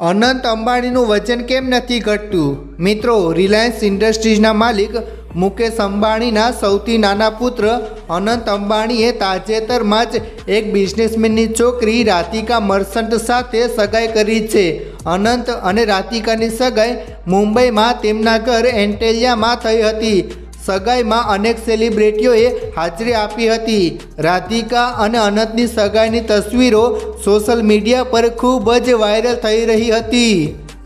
અનંત અંબાણીનું વજન કેમ નથી ઘટતું? મિત્રો, રિલાયન્સ ઇન્ડસ્ટ્રીઝના માલિક મુકેશ અંબાણીના સૌથી નાના પુત્ર અનંત અંબાણીએ તાજેતરમાં જ એક બિઝનેસમેનની છોકરી રાધિકા મર્સન્ટ સાથે સગાઈ કરી છે. અનંત અને રાધિકાની સગાઈ મુંબઈમાં તેમના ઘર એન્ટેલિયામાં થઈ હતી. સગાઈમાં અનેક સેલિબ્રિટીઓએ હાજરી આપી હતી. રાધિકા અને અનંતની સગાઈની તસવીરો સોશિયલ મીડિયા પર ખૂબ જ વાયરલ થઈ રહી હતી.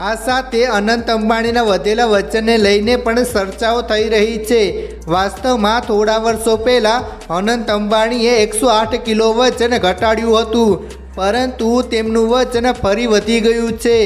આ સાથે અનંત અંબાણીના વધેલા વચનને લઈને પણ ચર્ચાઓ થઈ રહી છે. વાસ્તવમાં થોડા વર્ષો પહેલાં અનંત અંબાણીએ એકસો આઠ કિલો વજન ઘટાડ્યું હતું, પરંતુ તેમનું વજન ફરી વધી ગયું છે.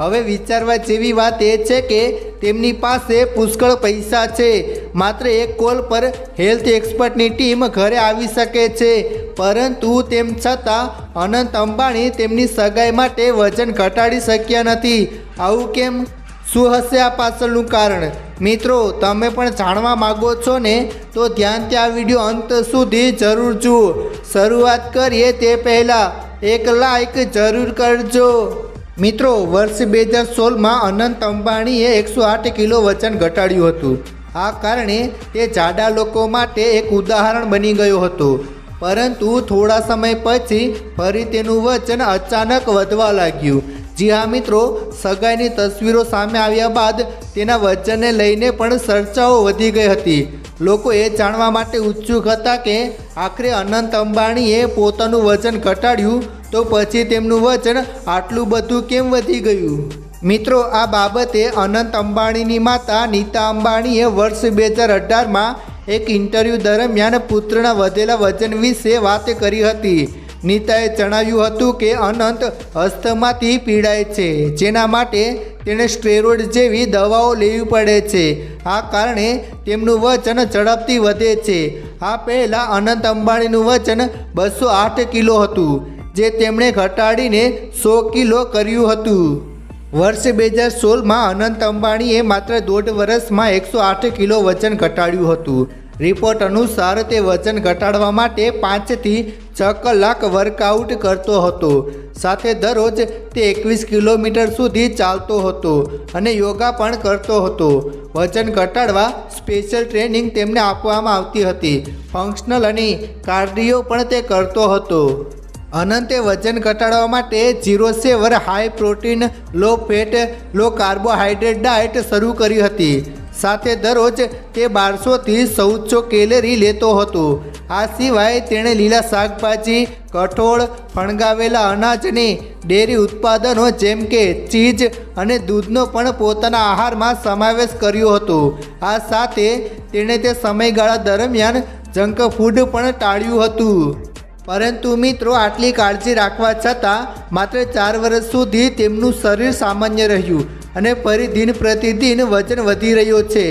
હવે વિચારવા જેવી વાત એ છે કે તેમની પાસે પુષ્કળ પૈસા છે. માત્ર એક કોલ પર હેલ્થ એક્સપર્ટની ટીમ ઘરે આવી શકે છે, પરંતુ તેમ છતાં અનંત અંબાણી તેમની સગાઈ માટે વજન ઘટાડી શક્યા નથી. આવું કેમ? શું હશે આ પાછળનું કારણ? મિત્રો, તમે પણ જાણવા માગો છો ને, તો ધ્યાનથી આ વીડિયો અંત સુધી જરૂર જુઓ. શરૂઆત કરીએ તે પહેલાં એક લાઈક જરૂર કરજો. મિત્રો, વર્ષ બે હજાર સોળમાં અનંત અંબાણીએ એકસો આઠ કિલો વજન ઘટાડ્યું હતું. આ કારણે તે જાડા લોકો માટે એક ઉદાહરણ બની ગયો હતો. પરંતુ થોડા સમય પછી ફરી તેનું વજન અચાનક વધવા લાગ્યું. જી હા, મિત્રો, સગાઈની તસવીરો સામે આવ્યા બાદ તેના વજનને લઈને પણ ચર્ચાઓ વધી ગઈ હતી. લોકો એ જાણવા માટે ઉત્સુક હતા કે આખરે અનંત અંબાણીએ પોતાનું વજન ઘટાડ્યું તો પછી તેમનું વજન આટલું બધું કેમ વધી ગયું? મિત્રો, આ બાબતે અનંત અંબાણીની માતા નીતા અંબાણીએ વર્ષ બે હજાર અઢારમાં એક ઇન્ટરવ્યૂ દરમિયાન પુત્રના વધેલા વજન વિશે વાત કરી હતી. નીતાએ જણાવ્યું હતું કે અનંત અસ્થમાથી પીડાય છે, જેના માટે તેણે સ્ટેરોઇડ જેવી દવાઓ લેવી પડે છે. આ કારણે તેમનું વજન ઝડપથી વધે છે. આ પહેલાં અનંત અંબાણીનું વજન બસો આઠ કિલો હતું, જે તેમણે ઘટાડીને સો કિલો કર્યું હતું. વર્ષ બે હજાર સોળમાં અનંત અંબાણીએ માત્ર દોઢ વર્ષમાં એકસો આઠ કિલો વજન ઘટાડ્યું હતું. રિપોર્ટ અનુસાર તે વજન ઘટાડવા માટે પાંચથી છ કલાક વર્કઆઉટ કરતો હતો. સાથે દરરોજ તે એકવીસ કિલોમીટર સુધી ચાલતો હતો અને યોગા પણ કરતો હતો. વજન ઘટાડવા સ્પેશિયલ ટ્રેનિંગ તેમને આપવામાં આવતી હતી. ફંક્શનલ અને કાર્ડિયો પણ તે કરતો હતો. અનંતે વજન ઘટાડવા માટે zero સેવર high protein low fat low carbohydrate diet શરૂ કરી હતી. સાથે દરરોજ તે બારસોથી ચૌદસો કેલેરી લેતો હતો. આ સિવાય તેણે લીલા શાકભાજી, કઠોળ, ફણગાવેલા અનાજ અને ડેરી ઉત્પાદનો જેમ કે ચીઝ અને દૂધનો પણ પોતાના આહારમાં સમાવેશ કર્યો હતો. આ સાથે તેણે તે સમયગાળા દરમિયાન જંક ફૂડ પણ ટાળ્યું હતું. પરંતુ મિત્રો, આટલી કાળજી રાખવા છતાં માત્ર ચાર વર્ષ સુધી તેમનું શરીર સામાન્ય રહ્યું અને ફરી દિન પ્રતિદિન વજન વધી રહ્યો છે.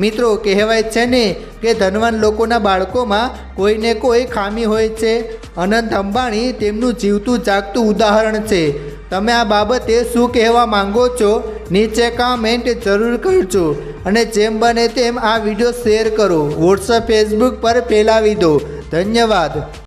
મિત્રો, કહેવાય છે ને કે ધનવાન લોકોના બાળકોમાં કોઈને કોઈ ખામી હોય છે? અનંત અંબાણી તેમનું જીવતું જાગતું ઉદાહરણ છે. તમે આ બાબતે શું કહેવા માંગો છો? નીચે કામેન્ટ જરૂર કરજો અને જેમ બને તેમ આ વીડિયો શેર કરો. વોટ્સઅપ ફેસબુક પર ફેલાવી દો. ધન્યવાદ.